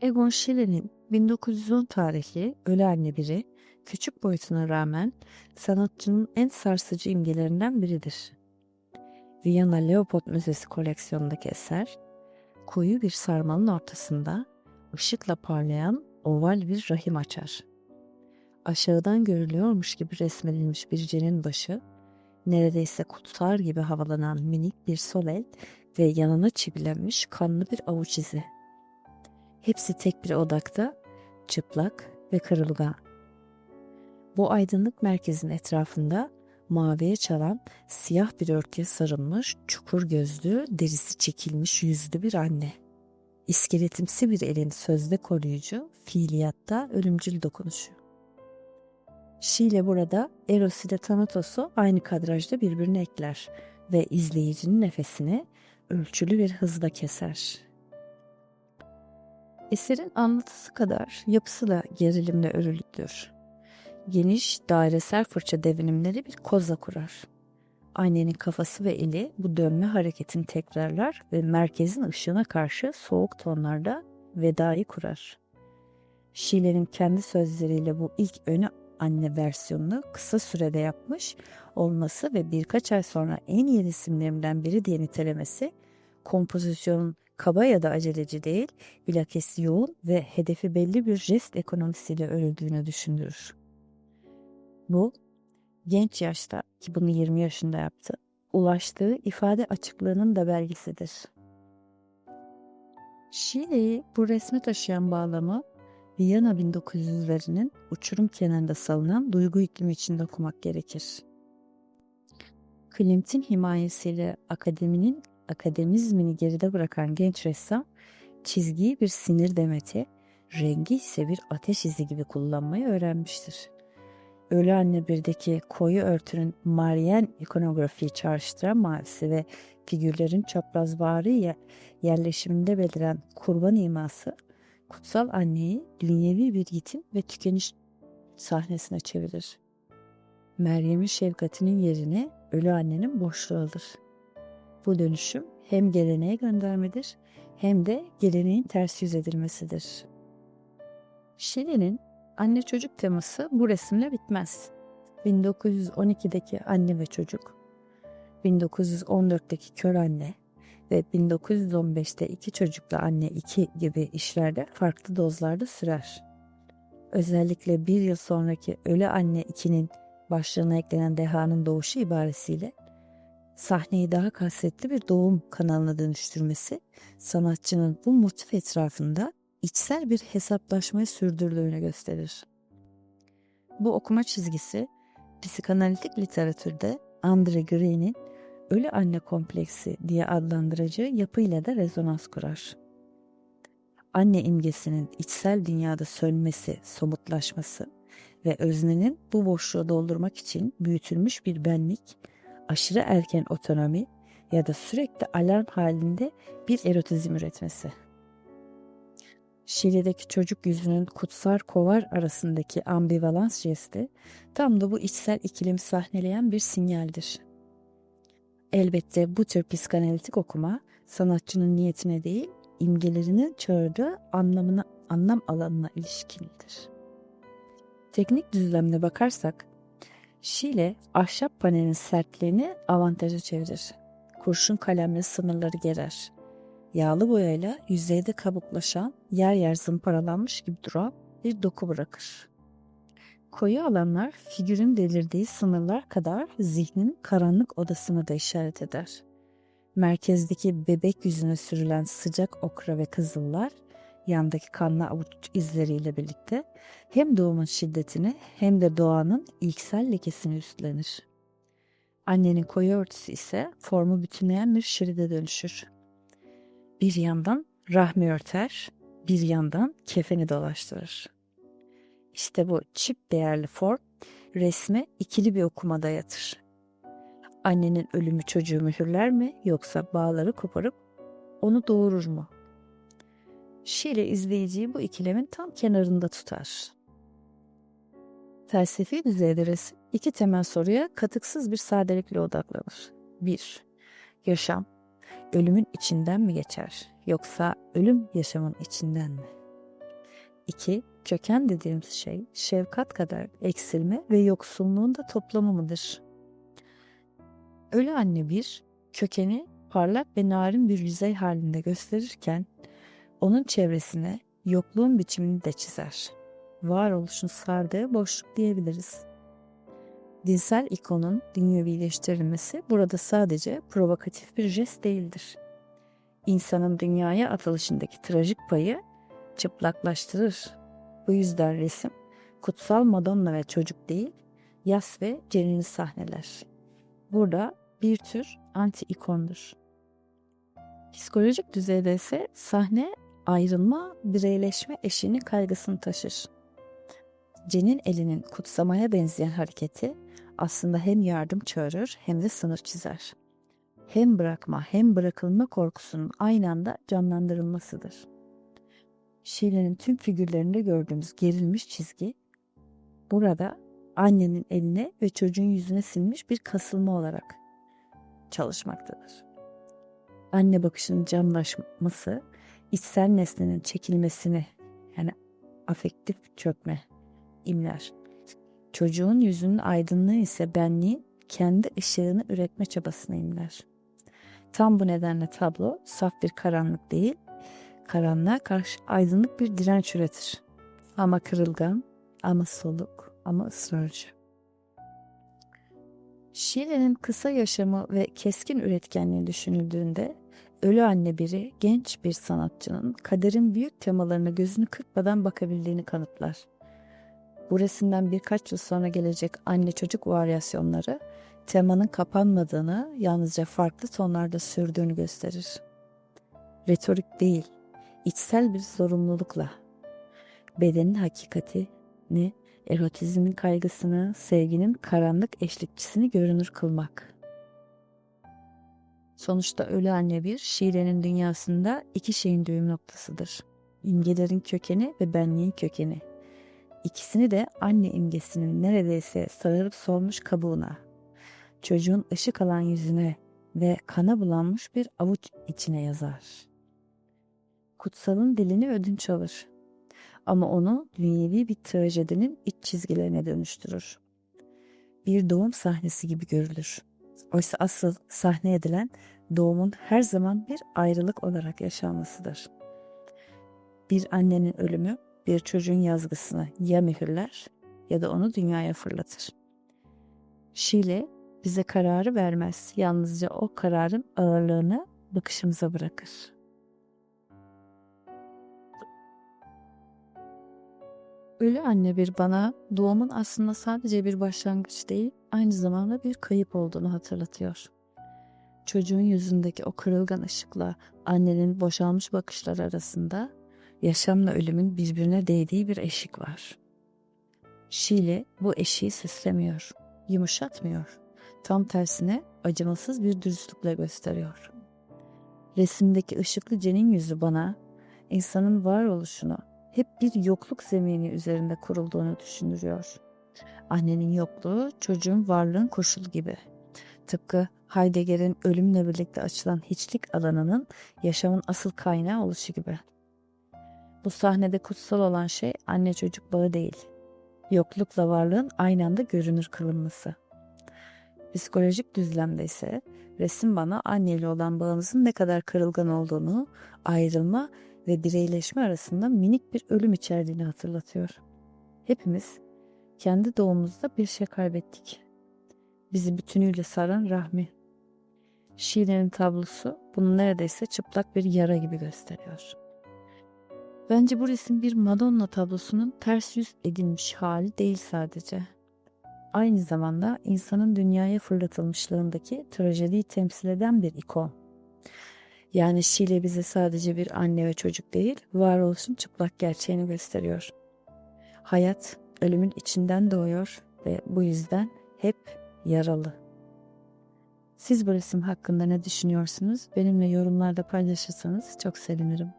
Egon Schille'nin 1910 tarihli Ölü Anne Biri, küçük boyutuna rağmen sanatçının en sarsıcı imgelerinden biridir. Viyana Leopold Müzesi koleksiyonundaki eser, koyu bir sarmalın ortasında ışıkla parlayan oval bir rahim açar. Aşağıdan görülüyormuş gibi resmedilmiş bir cenin başı, neredeyse kutsar gibi havalanan minik bir sol el ve yanına çivilenmiş kanlı bir avuç izi. Hepsi tek bir odakta, çıplak ve kırılgan. Bu aydınlık merkezin etrafında maviye çalan siyah bir örtüye sarılmış, çukur gözlü, derisi çekilmiş yüzlü bir anne. İskeletimsi bir elin sözde koruyucu, fiiliyatta ölümcül dokunuşu. Şile burada Eros ile Thanatos'u aynı kadrajda birbirine ekler ve izleyicinin nefesini ölçülü bir hızla keser. Eserin anlatısı kadar yapısı da gerilimle örülüdür. Geniş, dairesel fırça devinimleri bir koza kurar. Annenin kafası ve eli bu dönme hareketini tekrarlar ve merkezin ışığına karşı soğuk tonlarda vedayı kurar. Şile'nin kendi sözleriyle bu ilk öne anne versiyonunu kısa sürede yapmış olması ve birkaç ay sonra en iyi resimlerimden biri diye nitelemesi kompozisyonun kaba ya da aceleci değil, bilakis yoğun ve hedefi belli bir jest ekonomisiyle örüldüğünü düşündürür. Bu, genç yaşta ki bunu 20 yaşında yaptı, ulaştığı ifade açıklığının da belgesidir. Şile'yi bu resme taşıyan bağlamı Viyana 1900'lerinin uçurum kenarında salınan duygu iklimi içinde okumak gerekir. Klimt'in himayesiyle akademinin akademizmini geride bırakan genç ressam çizgiyi bir sinir demeti, rengi ise bir ateş izi gibi kullanmayı öğrenmiştir. Ölü Anne birdeki koyu örtünün Marian ikonografiyi çağrıştıran mavisi ve figürlerin çaprazvari yerleşiminde beliren kurban iması kutsal anneyi dünyevi bir yitim ve tükeniş sahnesine çevirir. Meryem'in şefkatinin yerini ölü annenin boşluğu alır. Bu dönüşüm hem geleneğe göndermedir hem de geleneğin ters yüz edilmesidir. Shelley'nin anne çocuk teması bu resimle bitmez. 1912'deki anne ve çocuk, 1914'teki kör anne ve 1915'te iki çocukla anne iki gibi işlerde farklı dozlarda sürer. Özellikle bir yıl sonraki Ölü Anne 2'nin başlığına eklenen dehanın doğuşu ibaresiyle sahneyi daha kasvetli bir doğum kanalına dönüştürmesi sanatçının bu motif etrafında içsel bir hesaplaşmayı sürdürdüğünü gösterir. Bu okuma çizgisi psikanalitik literatürde Andre Green'in ölü anne kompleksi diye adlandıracağı yapıyla da rezonans kurar. Anne imgesinin içsel dünyada sönmesi, somutlaşması ve öznenin bu boşluğu doldurmak için büyütülmüş bir benlik, aşırı erken otonomi ya da sürekli alarm halinde bir erotizm üretmesi. Şili'deki çocuk yüzünün kutsar kovar arasındaki ambivalans jesti tam da bu içsel ikilimi sahneleyen bir sinyaldir. Elbette bu tür psikanalitik okuma sanatçının niyetine değil, imgelerinin çağırdığı anlamına, anlam alanına ilişkilidir. Teknik düzlemine bakarsak, Şile ahşap panelin sertliğini avantaja çevirir. Kurşun kalemle sınırları gerer. Yağlı boyayla yüzeyde kabuklaşan, yer yer zımparalanmış gibi duran bir doku bırakır. Koyu alanlar figürün delirdiği sınırlar kadar zihnin karanlık odasını da işaret eder. Merkezdeki bebek yüzüne sürülen sıcak okra ve kızıllar yandaki kanlı avuç izleriyle birlikte hem doğumun şiddetini hem de doğanın ilksel lekesini üstlenir. Annenin koyu örtüsü ise formu bütünleyen bir şeride dönüşür. Bir yandan rahmi örter, bir yandan kefeni dolaştırır. İşte bu çift değerli form resme ikili bir okuma dayatır. Annenin ölümü çocuğu mühürler mi yoksa bağları koparıp onu doğurur mu? Şile izleyiciyi bu ikilemin tam kenarında tutar. Felsefi düzeyde resim iki temel soruya katıksız bir sadelikle odaklanır. 1. Yaşam, ölümün içinden mi geçer yoksa ölüm yaşamın içinden mi? İki, köken dediğimiz şey şefkat kadar eksilme ve yoksulluğun da toplamı mıdır? Ölü anne bir, kökeni parlak ve narin bir yüzey halinde gösterirken onun çevresine yokluğun biçimini de çizer. Varoluşun sardığı boşluk diyebiliriz. Dinsel ikonun dünyevileştirilmesi burada sadece provokatif bir jest değildir. İnsanın dünyaya atılışındaki trajik payı çıplaklaştırır. Bu yüzden resim kutsal Madonna ve çocuk değil, yas ve cenini sahneler. Burada bir tür anti ikondur. Psikolojik düzeyde ise sahne ayrılma, bireyleşme eşiğinin kaygısını taşır. Cenin elinin kutsamaya benzeyen hareketi aslında hem yardım çağırır hem de sınır çizer. Hem bırakma hem bırakılma korkusunun aynı anda canlandırılmasıdır. Şiile'nin tüm figürlerinde gördüğümüz gerilmiş çizgi burada annenin eline ve çocuğun yüzüne sinmiş bir kasılma olarak çalışmaktadır. Anne bakışının camlaşması, içsel nesnenin çekilmesini yani afektif çökme imler. Çocuğun yüzünün aydınlığı ise benliğin kendi ışığını üretme çabasını imler. Tam bu nedenle tablo saf bir karanlık değil, karanlığa karşı aydınlık bir direnç üretir. Ama kırılgan, ama soluk, ama ısrarcı. Şile'nin kısa yaşamı ve keskin üretkenliği düşünüldüğünde ölü anne biri genç bir sanatçının kaderin büyük temalarına gözünü kırpmadan bakabildiğini kanıtlar. Bu resimden birkaç yıl sonra gelecek anne çocuk varyasyonları temanın kapanmadığını, yalnızca farklı tonlarda sürdüğünü gösterir. Retorik değil, içsel bir zorunlulukla bedenin hakikatini, erotizmin kaygısını, sevginin karanlık eşlikçisini görünür kılmak. Sonuçta ölü anne bir şiirenin dünyasında iki şeyin düğüm noktasıdır. İmgelerin kökeni ve benliğin kökeni. İkisini de anne imgesinin neredeyse sararıp solmuş kabuğuna, çocuğun ışık alan yüzüne ve kana bulanmış bir avuç içine yazar. Kutsalın dilini ödünç alır ama onu dünyevi bir trajedinin iç çizgilerine dönüştürür. Bir doğum sahnesi gibi görülür. Oysa asıl sahne edilen doğumun her zaman bir ayrılık olarak yaşanmasıdır. Bir annenin ölümü bir çocuğun yazgısını ya mühürler ya da onu dünyaya fırlatır. Şile bize kararı vermez. Yalnızca o kararın ağırlığını bakışımıza bırakır. Ölü anne bir bana doğumun aslında sadece bir başlangıç değil, aynı zamanda bir kayıp olduğunu hatırlatıyor. Çocuğun yüzündeki o kırılgan ışıkla annenin boşalmış bakışlar arasında yaşamla ölümün birbirine değdiği bir eşik var. Şile bu eşiği süslemiyor, yumuşatmıyor. Tam tersine acımasız bir dürüstlükle gösteriyor. Resimdeki ışıklı Cenin yüzü bana insanın varoluşunu hep bir yokluk zemini üzerinde kurulduğunu düşündürüyor. Annenin yokluğu çocuğun varlığın koşulu gibi. Tıpkı Heidegger'in ölümle birlikte açılan hiçlik alanının yaşamın asıl kaynağı oluşu gibi. Bu sahnede kutsal olan şey anne çocuk bağı değil. Yoklukla varlığın aynı anda görünür kılınması. Psikolojik düzlemde ise resim bana anneyle olan bağımızın ne kadar kırılgan olduğunu, ayrılma ve bireyleşme arasında minik bir ölüm içerdiğini hatırlatıyor. Hepimiz kendi doğumumuzda bir şey kaybettik. Bizi bütünüyle saran rahmi. Şiirin tablosu bunu neredeyse çıplak bir yara gibi gösteriyor. Bence bu resim bir Madonna tablosunun ters yüz edilmiş hali değil sadece. Aynı zamanda insanın dünyaya fırlatılmışlığındaki trajediyi temsil eden bir ikon. Yani Şile bize sadece bir anne ve çocuk değil, varoluşun çıplak gerçeğini gösteriyor. Hayat ölümün içinden doğuyor ve bu yüzden hep yaralı. Siz bu resim hakkında ne düşünüyorsunuz? Benimle yorumlarda paylaşırsanız çok sevinirim.